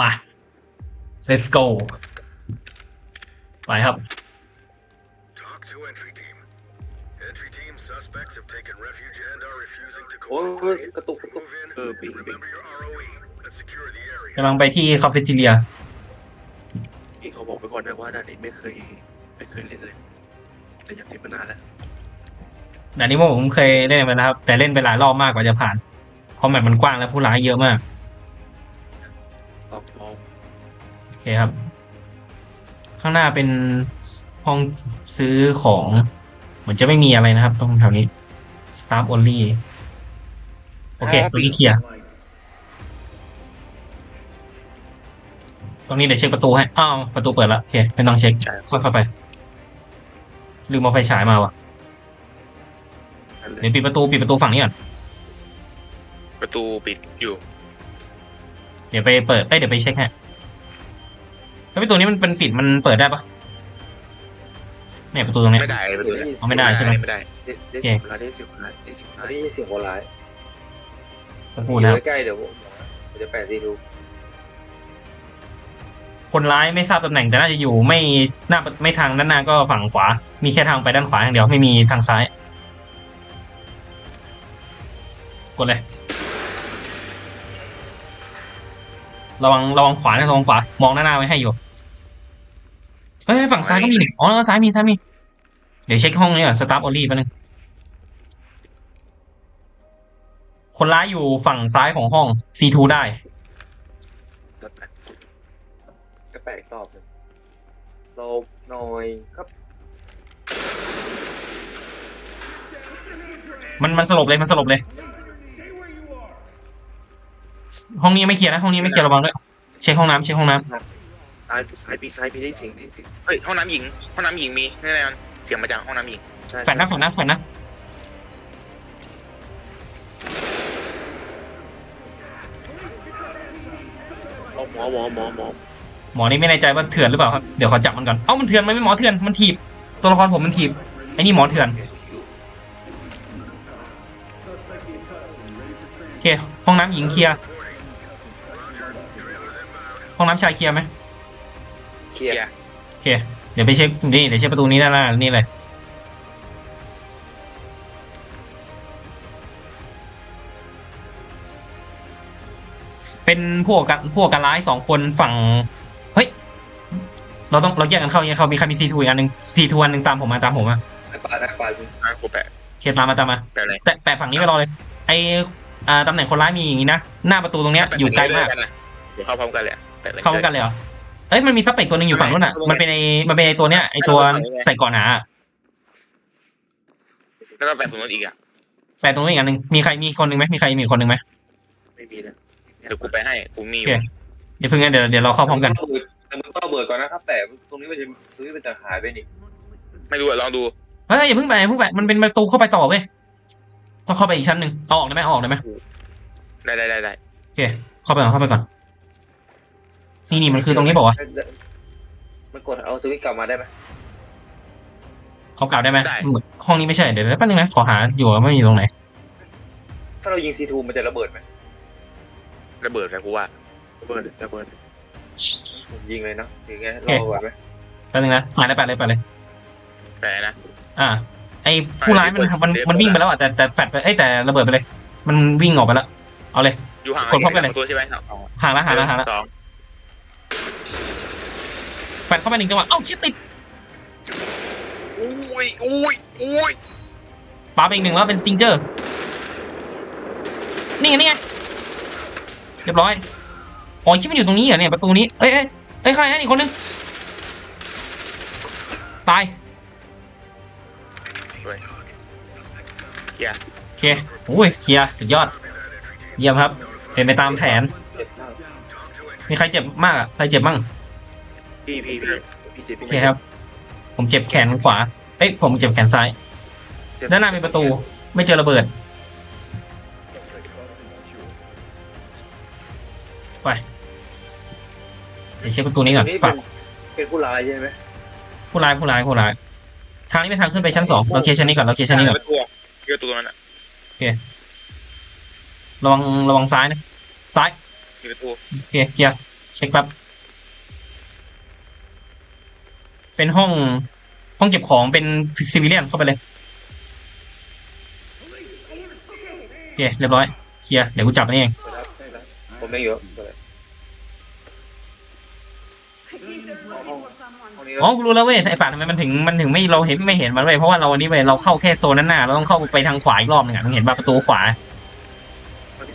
มา let's go ไปครับ Talk to entry team. Entry team suspects have taken refuge and are refusing to โอ้ย cooperate. กระตุกกระตุก Move in. เออปิงปิง Remember your ROE and secure the area. กำลังไปที่คาเฟ่ทีเรีย พี่เขาบอกไปก่อนนะว่าด้านนี้ไม่เคย ไม่เคยเล่นเลย แต่อยากเล่นมานานแล้วด่านนี้ผมเคยเล่นไปนะครับแต่เล่นไปหลายรอบมากกว่าจะผ่านเพราะแมปมันกว้างและผู้ร้ายเยอะมาก คครับ ข้างหน้าเป็นห้องซื้อของ เหมือนจะไม่มีอะไรนะครับ ตรงแถวนี้ staff only โอเคตรงนี้เคลียร์ตรงนี้เดี๋ยวเช็คประตูให้ อ้าว ประตูเปิดแล้ว โอเค ไม่ต้องเช็คใช่ค่อยเข้าไป ลืมเอาไฟฉายมาวะนั่นเลเดี๋ยยวปิดประตู ปิดประตูฝั่งนี้ก่อน ประตูปิดอยู่ เดี๋ยวไปเปิดเอ้ยเดี๋ยวไปเช็คให้ แล้วประตูนี้มันเป็นปิดมันเปิดได้ปะเนี่ยประตูตรงเนี้ย ไม่ได้ประตูเอาไม่ได้ใช่ไหม ไม่ได้ได้ได้โอเคสิบล้านได้สิบล้านได้สิบล้าอันนนี้เสียงคนร้ายสักครู่นะครับอยู่ใกล้ๆเดี๋ยวผมเดี๋ยวแปะซีดูคนร้ายไม่ทราบตำแหน่งแต่น่าจะอยู่ไม่หน้าไม่ทางด้านหน้าก็ฝั่งขวา มีแค่ทางไปด้านขวาอย่างเดียวไม่มีทางซ้าย กดเลย ระวังระวังขวานะระวังขวามองด้านหน้าไว้ให้อยู่เฮ้ยฝั่งซ้ายก็มีหนึ่งอ๋อซ้ายมีซ้ายมี เดี๋ยวเช็คห้องนี้ก่อนสตาร์ทออลี่แป๊บนึงคนร้ายอยู่ฝั่งซ้ายของห้อง C2 ได้จัดไปก็แปะอีกรอบหนึงรอหน่อยครับ มันมันสลบเลยมันสลบเลย ห้องนี้ไม่เคลียร์นะ ห้องนี้ไม่เคลียร์ระวังด้วย เช็คห้องน้ำเช็คห้องน้ซ้ายซ้ายปีซ้ายปีได้เสียงได้เสียงเฮ้ยห้องน้ำหญิงห้องน้ำหญิงมีแน่นอนเสียงมาจากห้องน้ำหญิงใช่ำแฝดนะแฝดนะแฝดนะเอาหมอหมอหมอหมอหมอนี่ไม่แน่ใจว่าเถื่อนหรือเปล่าครับ เดี๋ยวขอจับมันก่อน เอ้ามันเถื่อนมันไม่หมอเถื่อน มันถีบ ตัวละครผมมันถีบ ไอ้นี่หมอเถื่อน โอเค ห้องน้ำหญิงเคลียร์ ห้องน้ำชายเคลียร์ไหมเคลียร์เคลียร์ โอเค เดี๋ยวไปเช็คนี่เดี๋ยวเช็คประตูนี้ด้านหน้านี่เลยเป็นพวกกันพวกกันร้ายสองคนฝั่ง เฮ้ย เราต้องเราแยกกันเข้าแยกเข้ามีใครมีซีทูอีกอันหนึ่งซีทูอันหนึ่งตามผมมาตามผมมาไอ้ปาดไอ้ปาดอะกูแปะเคตามมาตามมา แปะอะไรแต่แปะฝั่งนี้ไปรอเลย ไออ่าตำแหน่งคนร้ายมีอย่างนี้นะ หน้าประตูตรงเนี้ยอยู่ไกลมากแปะนะเดี๋ยวเข้าพร้อมกันเลยอะแปะ เลยเข้ากันเลยเหรอเอ้ยมันมีซับเปกตัวหนึ่งอยู่ฝั่งนู้นอะ มันเป็นไอมันเป็นไอตัวเนี้ยไอตัวใส่ก่อนหนาอะแล้วก็แปะตรงนู้นอีกอะแปะตรงนู้นอีกอันหนึ่งมีใครมีคนหนึ่งไหมมีใครมีคนหนึ่งไหมไม่มีนะเดี๋ยวกูไปให้กูมีอโอยู่เคเดี๋ยวเพิ่งงั้นเดี๋ยวเดี๋ยวเราเข้าพร้อมกันแต่มึงต้องระเบิดก่อนนะครับ แต่ตรงนี้มันจะตรงนี้มันจะหายไปนี่ไม่รู้อะลองดูเฮ้ยอย่าเพิ่งไปอย่าเพิ่งไปมันเป็นประตูเข้าไปต่อเว้ยต้องเข้าไปอีกชั้นหนึ่งเอาออกได้ไหมเอาออกได้ไหมได้ได้ได้ได้โอเคเข้าไปก่อนเข้าไปก่อน นี่นี่มันคือตรงนี้บอกว่าวะมันกดเอาสวิตช์กลับมาได้ไหมเขากล่าวได้ไหมห้องนี้ไม่ใช่เดี๋ยวแป๊บนึงนะขอหาอยู่ว่าไม่มีตรงไหนถ้าเรายิงซีทูมันจะระเบิดไหมระเบิดกันกูว่าระเบิดระเบิดผมยิงเลยเนาะยิงไงรอก่อนไหมแป๊บนึงนะหายเลยไปเลยไปเลยแปะนะ อ่า ไอ้ผู้ร้ายมันมันมันวิ่งไปแล้วอะแต่แต่แฟดไปเอ้ยแต่ระเบิดไปเลย มันวิ่งออกไปแล้วเอาเลย อยู่ห่างกดพร้อมกันเลยสองตัวใช่ไหมสองห่างแล้วห่างแล้วห่างแล้วสอง แฟดเข้าไปหนึ่งจังหวะเอ้าชิดติดอุ้ยอุ้ยอุ้ยปาไปอีกหนึ่งแล้วเป็นสติงเจอร์นี่ไงนี่ไงเรียบร้อยอ๋อคิดมันอยู่ตรงนี้เหรอเนี่ยประตูนี้เอ้ยเอ้ยเอ้ยใครนะอีกคนนึงตายเคลียร์โอเคโอ้ยเคลียร์สุดยอด เยี่ยมครับเป็นไปตามแผนเจ็บ มากมีใครเจ็บมากอะใครเจ็บบ้างพี่พี่พี่พี่เจ็บโอพี่เคครับ ผมเจ็บแขนขวาเอ้ยผมเจ็บแขนซ้าย เจ็บด้านหน้ามีประตู ไม่เจอระเบิด ไปเดี๋ยวเช็คประตูนี้ก่อนนี่ฝาเป็กนเป็นผู้ร้ายใช่ไหมผู้ร้ายผู้ร้ายผู้ร้ายทางนี้เป็นทางขึ้นไปชั้นสองเราเคลียร์ชั้นนี้ก่อนเราเคลียร์ชั้นนี้ก่อน ประตูอะเคลียร์ประตูตรงนั้นอะระวังระวังซ้ายนะ ซ้าย มีประตูโอเคเคลียร์เช็คแป๊บเป็นห้องห้องเก็บของเป็นซิวิเลียนเข้าไปเลยโอเคเรียบร้อยเคลียร์เดี๋ยวกูจับมันเองเปิดครับได้แล้วผมไม่เยอะเปิดห้องนี้อ๋อกูรู้แล้วเว้ยไอ้ป่าทำไมมันถึงมันถึงไม่เราเห็นไม่เห็นมันเว้ยเพราะว่าเราอันนี้เว้ยเราเข้าแค่โซนนั้นหน้าเราต้องเข้าไปทางขวาอีกรอบหนึงอะมึงเห็นป่ะประตูขวา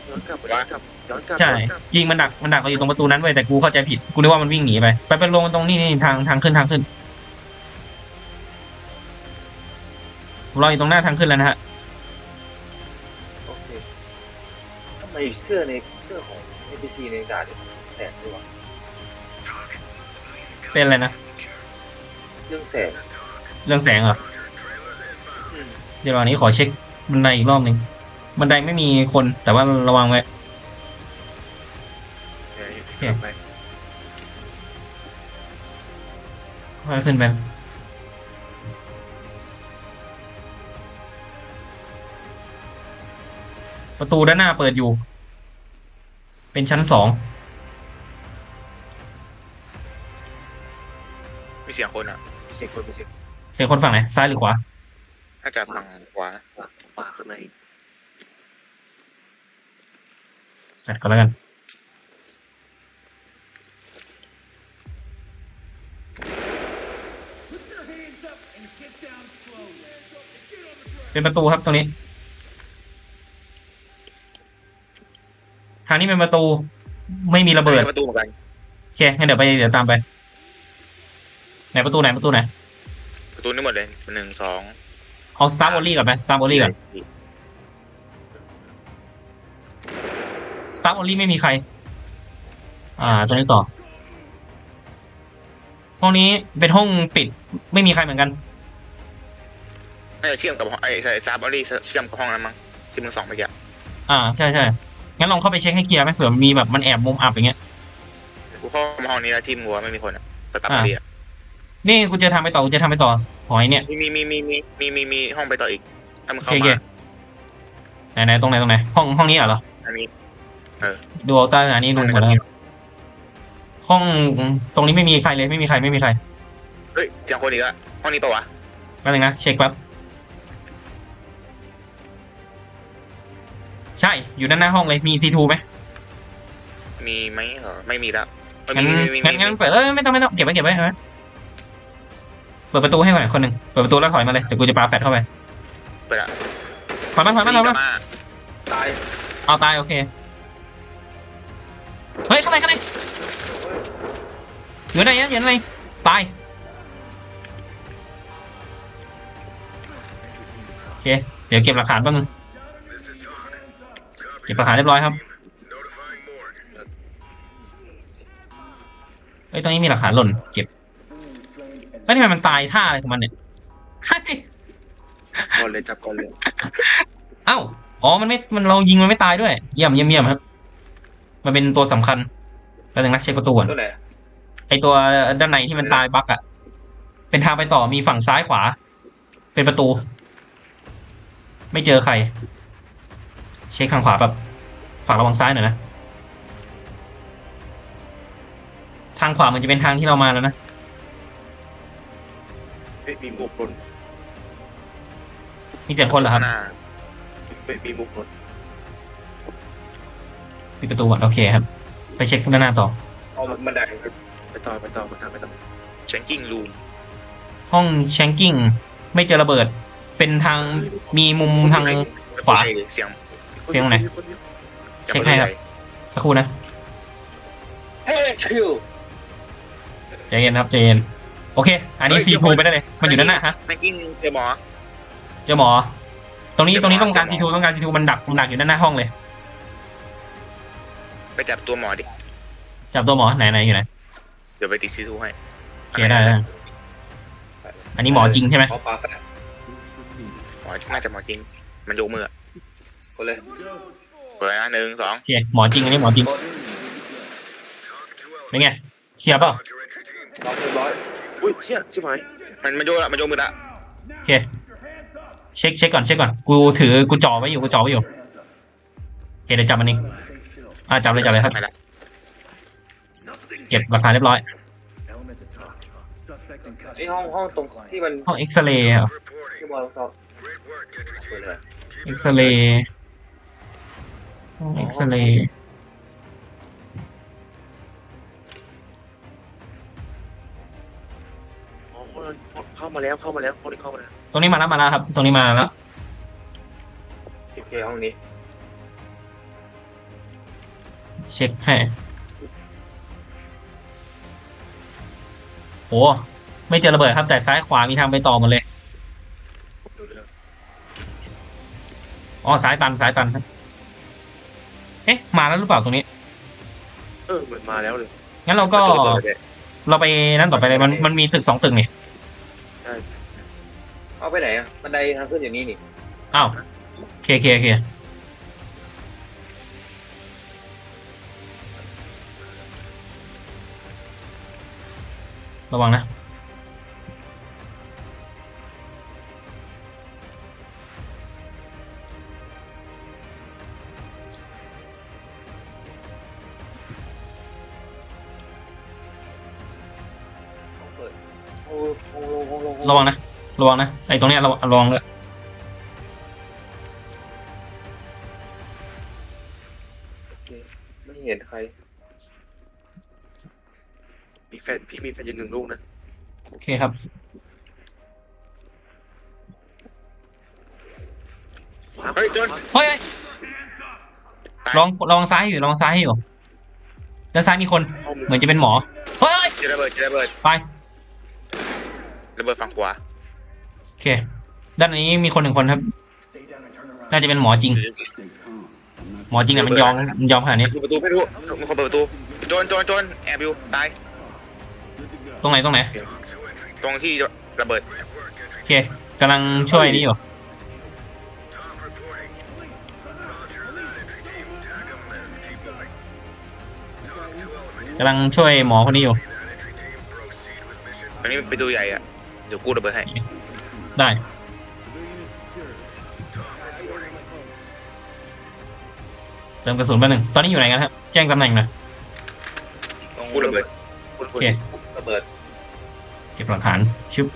ย้อนกลับย้อนกลับย้อนกลับ ใช่ย้อนกลับจริงมันดักมันดักเราอยู่ตรงประตูนั้นเว้ยแต่กูเข้าใจผิดกูนึกว่ามันวิ่งหนีไปไปไปลงตรงนี้นี่ทางทางขึ้นทางขึ้นเราอยู่ตรงหน้าทางขึ้นแล้วนะฮะโอเคทำไมเสื้อในเสื้อของ NPC ในด่านเนี่ยแสงด้วยวะเป็นอะไรนะเรื่องแสงเรื่องแสงเหรออืมเดี๋ยววันนี้ขอเช็คบันไดอีกรอบหนึ่งบันไดไม่มีคนแต่ว่าระวังไว้เดี๋ยว กลับไปค่อยขึ้นไปประตูด้านหน้าเปิดอยู่ เป็นชั้นสอง มีเสียงคนอะมีเสียงคนมีเสียงเสียงคนฝั่งไหน ซ้ายหรือขวาน่าจะฝั่งขวาขวาขวาข้างในแฟดก็แล้วกัน เป็นประตูครับตรงนี้ ทางนี้เป็นประตู ไม่มีระเบิดประตูเหมือนกันโอเคงั้นเดี๋ยวไปเดี๋ยวตามไป ไหนประตูไหนประตูไหนประตูนี่หมดเลยหนึ่งสองเอาสตาร์บอลลี่ก่อนไหมสตาร์บอลลี่ก่อนสตาร์บอลลี่ไม่มีใคร อ่าตรงนี้ต่อ ห้องนี้เป็นห้องปิดไม่มีใครเหมือนกัน น่าจะเชื่อมกับห้องไอ้ใช่ซาบอรี่เชื่อมกับห้องนั้นมั้งที่มึงส่องเมื่อกี้อ่าใช่ใช่งั้นลองเข้าไปเช็คให้เคลียร์ไหมเผื่อมีแบบมันแอบมุมอับอย่างเงี้ยกูเข้ามาห้องนี้แล้วที่มึงบอกว่าไม่มีคนอะแต่ซาบอรี่อะนี่กูจะทำไปต่อกูจะทำไปต่อหอยเนี่ยมีมีมีมีมีมีมีห้องไปต่ออีกถ้ามึงโอเข้าเคโอเคมาไหนไหนตรงไหนตรงไหนห้องห้องนี้เหรออันนี้ดูเอาตาอันนี้ดูหมดแล้วกันห้องตรงนี้ไม่มีใครเลยไม่มีใครไม่มีใครเฮ้ยเสียงคนอีกแล้วห้องนี้ปะวะแป๊บนึงนะเช็คแป๊บ ใช่อยู่ด้านหน้าห้องเลยมี C2 ไหมมีไหมเหรอไม่มีแล้วเอองั้นมีมีมีงั้นงั้นเปิดเอ้ยไม่ต้องไม่ต้องเก็บไว้เก็บไว้เออเปิดประตูให้ก่อนคนหนึ่งเปิดประตูแล้วถอยมาเลยเดี๋ยวกูจะปาแฟลชเข้าไปไปละถอยมาถอยมาถอยมามา ตายเอาตายโอเค เฮ้ยเข้าไปเข้าไปอยู่ไหนอะอยู่ไหนตาย โอเค เดี๋ยวเก็บหลักฐานแป๊บนึง เก็บหลักฐานเรียบร้อยครับ notifying morgue. เอ้ยตรงนี้มีหลักฐานหล่นเก็บเฮ้ยทำไมมันตายท่าอะไรของมันเนี่ยเฮ้ยก่อนเลยจับก่อนเลยเอ้า อ๋อ มันไม่ มันเรายิงมันไม่ตายด้วย เยี่ยมเยี่ยมเยี่ยมครับ มันเป็นตัวสำคัญแล้วถึงนักเช็คประตูก่อนตัวไหนไอตัวด้านในที่มันตายบั๊กอะเป็นทางไปต่อมีฝั่งซ้ายขวา เป็นประตู ไม่เจอใคร เช็คทางขวาแบบฝากระวังซ้ายหน่อยนะ ทางขวามันจะเป็นทางที่เรามาแล้วนะเฮ้ยมีมุกหล่นมีเสียงคนเหรอครับหน้าเฮ้ยมีมุกหล่นปิดประตูก่อนโอเคครับ ไปเช็คด้านหน้าต่อ เอาบันไดไปต่อไปต่อไปต่อไปต่อเชงกิ้งรูมห้องแชงกิ้งไม่เจอระเบิด เป็นทางมีมุมทางขวา เสียง เสียงไหน เช็คให้ครับ สักครู่นะเฮ้ยคิวใจเย็นครับใจเย็นโอเค อันนี้ซีทูไปได้เลย มันอยู่ด้านหน้าฮะแม่งกิ้งเจอหมอ เจอหมอ ตรงนี้เจอหมอตรงนี้ต้องการเจซีอหมทูอต้องการซีทูมันดักมันดักอยู่ด้านหน้าห้องเลย ไปจับตัวหมอดิ จับตัวหมอไหนไหนอยู่ไหน เดี๋ยวไปติดซีทูให้โอเคได้ได้อันนี้หมอจริงใช่ไหมเอาปลาแฟนหมอน่าจะหมอจริง มันยกมือ คนเลยเปิดนะหนึ่งสองโอเคหมอจริงอันนี้หมอจริง Talk to เป็นไงเคลียร์เปล่า Roger, entry team. ล็อกเรียบร้อยอุ้ยเชี่ยชิบหายมันมันโยกละมันโยกมือละโอเคเช็คเช็คก่อนเช็คก่อนกูถือกูจ่อไว้อยู่กูจ่อไว้อยู่โอเคเดี๋ยวจับมันเองอ่าจับเลยจับเลยครับ ไปละเก็บหลักฐานเรียบร้อย Element to talk. Suspect in ไอ้ custody. ห้องห้องตรงที่มันห้องเอ็กซเรย์ครับ Reporting. ที่บอลสอบ Great work, entry เปิด team. เลย Keep เอ็ก it ซเรย์ห้อง เอ็กซเรย์อ๋อเข้ามาแล้วเข้ามาแล้วห้องนี้เข้ามาแล้วตรงนี้มาแล้วมาแล้วครับ ตรงนี้มาแล้วโอเคห้องนี้เช็คให้โอ้ไม่เจอระเบิดครับแต่ซ้ายขวามีทางไปต่อหมดเลยผมดูแล้วอ๋อซ้ายตันซ้ายตันครับ เอ๊ะ มาแล้วหรือเปล่าตรงนี้ เออเหมือนมาแล้วเลยงั้นเราก็ ประตูเปิดเลยเราไปนั่นต่อไปเลย มัน มันมีตึกสองตึกนี่ ใช่ใช่ใช่เอาไปไหนอะบันไดทางขึ้นอย่างนี้นี่อ้าวโอเคโอเคโอเคระวังนะ ระวังนะไอ้ตรงเนี้ยระวังระวังเลยโอเคไม่เห็นใคร มีแฟนพี่มีแฟนอยืนหนึ่งลูกนะ โอเคครับฟ้าเฮ้ยโดนเฮ้ยเฮ้ยลองลองซ้ายอยู่ลองซ้ายอยู่ด้านซ้ายมีคนห้องเหมือนจะเป็นหมอเฮ้ยเจอระเบิดเจอระเบิดไประเบิดฝั่งขวาโอ เค ด้านนี้มีคนหนึ่งคนครับ Stay down and turn around. น่าจะเป็นหมอจริง หมอจริงอะมันยอมมันยอมขนาดนี้ดูประตูไม่รู้มีคนเปิดประตูโจนโจนโจนแอบอยู่ตายตรงไหนตรงไหน ตรงที่ระเบิดโอเคกำลังช่วยนี่อยู่ Top reporting. Roger that, entry team. Tag 'em and keep moving. Talk to element. กำลังช่วยหมอคนนี้อยู่ That entry team. Proceed with mission. ตรงนี้ประตูใหญ่อะเดี๋ยวกูระเบิดให้ ได้ เติมกระสุนไปหนึ่ง ตอนนี้อยู่ไหนกันครับ แจ้งตำแหน่งหน่อยตรงกูระเบิดคุณโอคุณเคระเบิด เก็บหลักฐาน ชึบ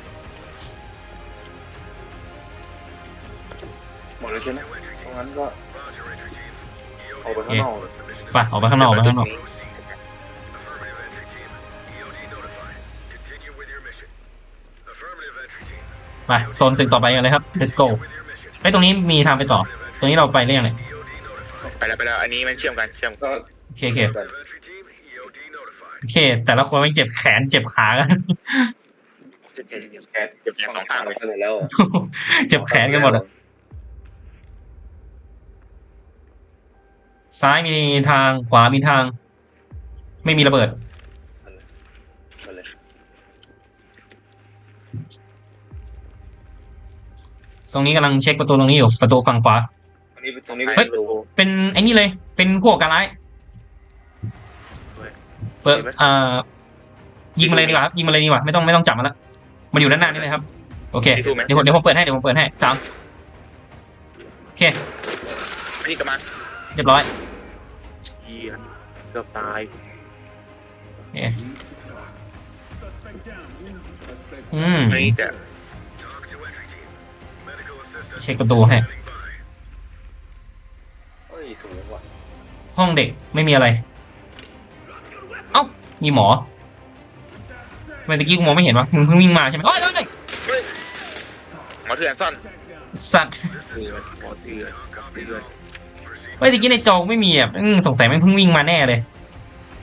หมดเลยใช่ไหมตรงนั้นก็ Roger, entry team. ออกไปข้างนอก What's the mission? ไปออกไปข้างนอกออกไปข้างนอก team. ไปโซนตึกต่อไปกันเลยครับ let's go With your mission. ไอ้ยตรงนี้มีทางไปต่อ ตรงนี้เราไปเรื่อยงเนี่ย EOD notified. ไปแล้วไปแล้วอันนี้มันเชื่อมกันเชื่อมก็โอเคโอเค Affirmative, entry team. EOD notified. โอเค แต่ละคนไม่งเจ็บแขนเจ็บขากันจะแค่อย่างเดียวแกะเก็บสองทางไปหมดแล้วอะเจ็บแขนกันหมดอะซ้ายมีทางขวามีทาง ไม่มีระเบิด รงนี้กำลังเช็คประตูตรงนี้อยู่ประตูฝั่งขวา ตรงนี้ตรงนี้เฮ้เป็ยนประตูเป็นไอ้นี่เลย เป็นพวกการร้ายเปิดเอ่อยิงมาเลยดีกว่าครับยิงมาเลยดีกว่าไม่ต้องไม่ต้องจับมันละมันอยู่ด้านหน้านี่เลยครับ โอเคที่สู้ไหมเดี๋ยวผมเดี๋ยวผมเปิดให้เดี๋ยวผมเปิดให้สามโอเค อันนี้กำลังเรียบร้อยเชียเกือบตายอืมอันนี้จะ เช็คประตูให้ standing by. เฮ้ยสูงว่ะห้องเด็กไม่มีอะไร เอ้า มีหมอทำไมตะกี้กูมองไม่เห็นวะมึงเพิ่งวิ่งมาใช่ไหมโอ้ยโอ้ยโอ้ยหมอเถื่อนซ่อนสัตว์เถื่อนหมอเถื่อนเถื่อนเฮ้ยตะกี้ในจอไม่มีอะอืมสงสัยแม่งเพิ่งวิ่งมาแน่เลย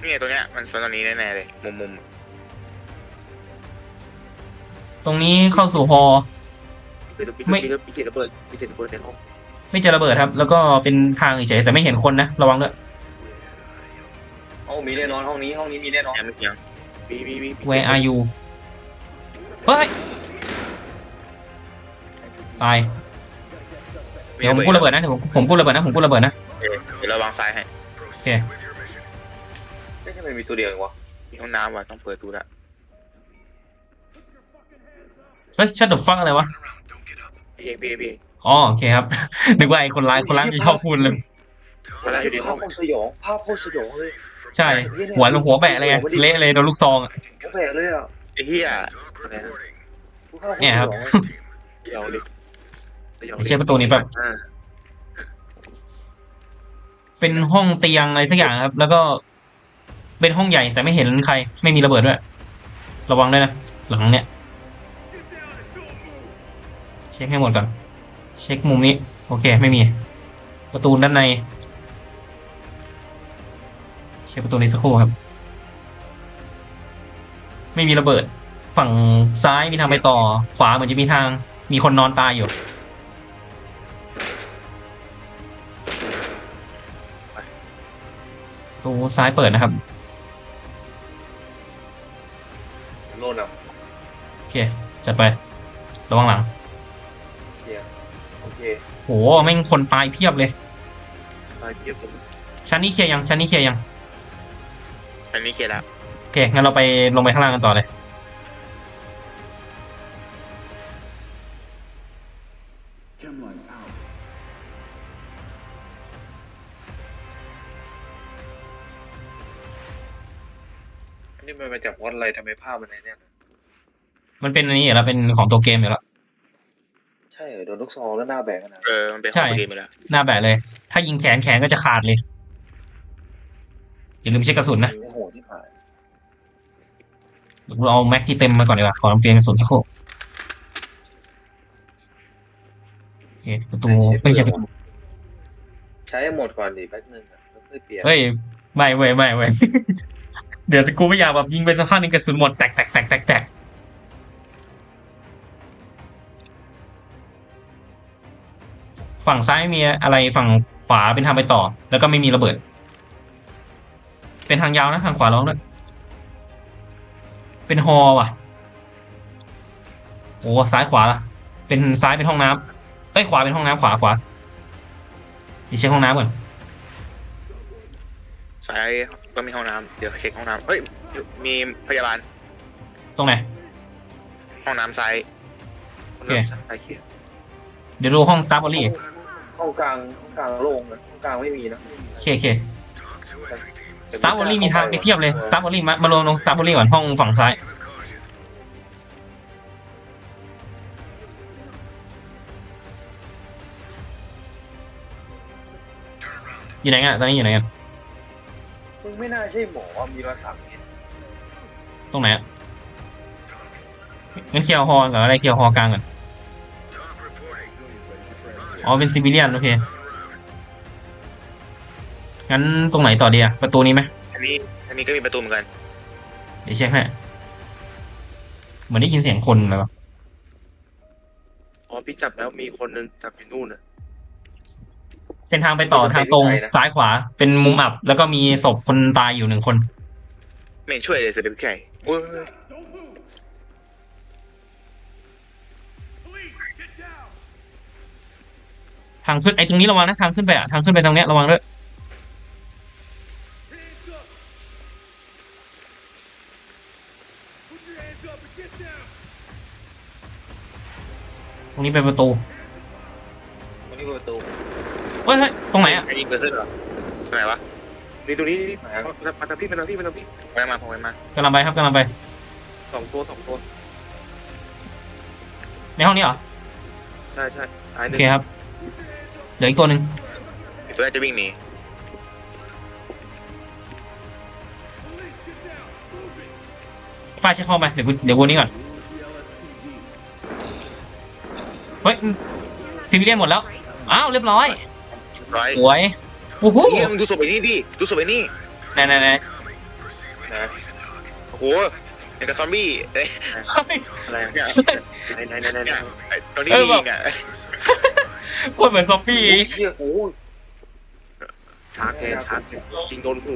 นี่ไงตัวเนี้ยมันซ่อนตรงนี้แน่ๆเลย มุมมุมตรงนี้เข้าสู่ฮอ เป็นมีไม่ มีมีเศษระเบิดมีเศษระเบิดในห้องไม่เจอระเบิดครับ แล้วก็เป็นทางเฉยๆแต่ไม่เห็นคนนะระวังด้วยโอ้มีแน่นอนห้องนี้ห้องนี้มีแน่นอนแอมไม่เสียงมีมีมี Where are you เฮ้ยตายเดี๋ยวผมพูดระเบิดนะเดี๋ยวผมผมพูดระเบิดนะผมพูดระเบิดนะเออเดี๋ยวเราวางซ้ายให้ Proceed with your mission. ไม่ใช่มันมีตัวเดียวเองวะมีห้องน้ำว่ะต้องเปิดดูละเฮ้ยชัดดฟังอะไรวะ Don't get up. พี่เองพี่เองพี่เองอ๋อโอเคครับ นึกว่าไอ้คนร้ายคนร้ายมันจะชอบพูดเลย Talk เวลาอยู่ในห้ภาอพงโคตรสยองภาพโคตรสยองเลย from ใช่ หัวลงหัวแบะเลยไงเละเลยโดนลูกซองอะก็แบกเลยอะไอ้เหี้ยกูเข้าเนี่ยครับเดี๋ยวดิดี๋ยวดิไม่ใช่ประตูนี้แบบ อ่าเป็นห้องเตียงอะไรสักอย่างครับ แล้วก็ เป็นห้องใหญ่แต่ไม่เห็นใคร ไม่มีระเบิดด้วย ระวังด้วยนะ หลังเนี้ย เช็คให้หมดก่อน เช็คมุมนี้ โอเค ไม่มี ประตูด้านใน เช็คประตูนี้สักครู่ครับ ไม่มีระเบิด ฝั่งซ้ายมีทางไปต่อ ขวาเหมือนจะมีทาง มีคนนอนตายอยู่ ประตูซ้ายเปิดนะครับ โน่นอะโอเค จัดไประวังหลัง โอเคโหแม่งคนตายเพียบเลยตายเกียบผมชั้นนี้เคลียร์ยังชั้นนี้เคลียร์ยังอันนี้เคลียร์แล้วโอเคงั้นเราไปลงไปข้างล่างกันต่อเลย Chemline out. อันนี้มันมาจากวัดอะไรทำไมภาพมันไหนเนี่ยมันเป็นอันนี้อยู่แล้วเป็นของตัวเกมอยู่แล้วใช่เหรอ โดนลูกซองแล้วหน้าแบกขนาดนั้นเออมันเป็นขใช่ องเกมไปแล้วหน้าแบะเลย ถ้ายิงแขนแขนก็จะขาดเลย อย่าลืมเช็คกระสุนนะโอ้โหที่ผ่านเดี๋ยวกูเอาแม็กที่เต็มมาก่อนดีกว่า ขอลำเกมกระสุนสักครู่โอเคประตูไม่ใช่ประตู ใช้ให้หมดก่อนดิแป๊บนึงอะแล้วค่อยเปลี่ยนเฮ้ยไม่เว้ยไม่เว้ย เดี๋ยวกูไม่อยากแบบยิงไปสักพักหนึงกระสุนหมดแตกแตกแตกแตกแตก ฝั่งซ้ายมีอะไรฝั่งขวาเป็นทางไปต่อ แล้วก็ไม่มีระเบิด เป็นทางยาวนะทางขวาร้องด้วยเป็นฮอว่ะโอ้ซ้ายขวาล่ะ เป็นซ้ายเป็นห้องน้ำเอ้ยขวาเป็นห้องน้ำขวาขวาดีเช็คห้องน้ำก่อนซ้ายก็มีห้องน้ำเดี๋ยวเช็คห้องน้ำเฮ้ยมีพยาบาลตรงไหนห้องน้ำซ้ายโอเคตายเกียบเดี๋ยวดูห้องสตาร์บอรี่ ห้องกลางห้องกลางโล่งนะห้องกลางไม่มีนะโอเคโอเคสตาร์บอรี่มีทางไปเพียบเลยสตาร์บอรี่มามารวมตรงสตาร์บอรี่ก่อนห้องฝั่งซ้ายอยู่ไหนกันอะตอนนี้อยู่ไหนกันมึงไม่น่าใช่หมอมีรอยสักเนี่ยตรงไหนอะงั้นเคลียร์ฮอลก่อนอะไรเคลียร์ฮอลกลางก่อน อ๋อเป็นซิบิเลียนโอเค งั้นตรงไหนต่อดีอะประตูนี้ไหมอันนี้อันนี้ก็มีประตูเหมือนกัน เดี๋ยวเช็คให้เหมือนได้ยินเสียงคนเลยวะอ๋อพี่จับแล้วมีคนนึงจับอยู่นู่นน่ะ เส้นทางไปต่อทางตรงซ้ายขวา เป็นมุมอับ แล้วก็มีศพคนตายอยู่หนึ่งคน ไม่เห็นช่วยเลยเสียเป็นแค่โอ้ย ทางขึ้นไอ้ตรงนี้ระวังนะทางขึ้นไปอะทางขึ้นไปตรงเนี้ยระวังด้วยตรงนี้เป็นประตูตรงนี้เป็นประตูเฮ้ยเฮ้ยตรงไหนอะไอ้ยิงเกิดขึ้นเหรอตรงไหนวะนี่ตรงนี้นี่นี่ไหนครับมามาทางพี่มาทางพี่มาทางพี่ไปมาผมไปมากำลังไปครับกำลังไปสองตัวสองตัวในห้องนี้เหรอใช่ใช่ตายหโอนึ่งเคครับ เหลืออีกตัวหนึ่งตัวแรกจะวิ่งหนีฟ้าเช็คห้องไปเดี๋ยวกูเดี๋ยวกูนี่ก่อน เฮ้ยซิวิเลียนหมดแล้ว อ้าวเรียบร้อย ร้อยสวยโอ้โหเฮียมึงดูศพไอ้นี่ดิ ดูศพไอ้นี่ไหนไหนไหนนะโอ้โหอย่างกับซอมบี้เอ้ยอะไรเนี่ยไหนไหนไหนไหนไหนเนี่ยไอ้ตอนที่ยิงอะโคตรเหมือนซอมบี้ โอ้ยเชี่ยโอ้ยชาร์กแกชาร์กแกยิงโดนหู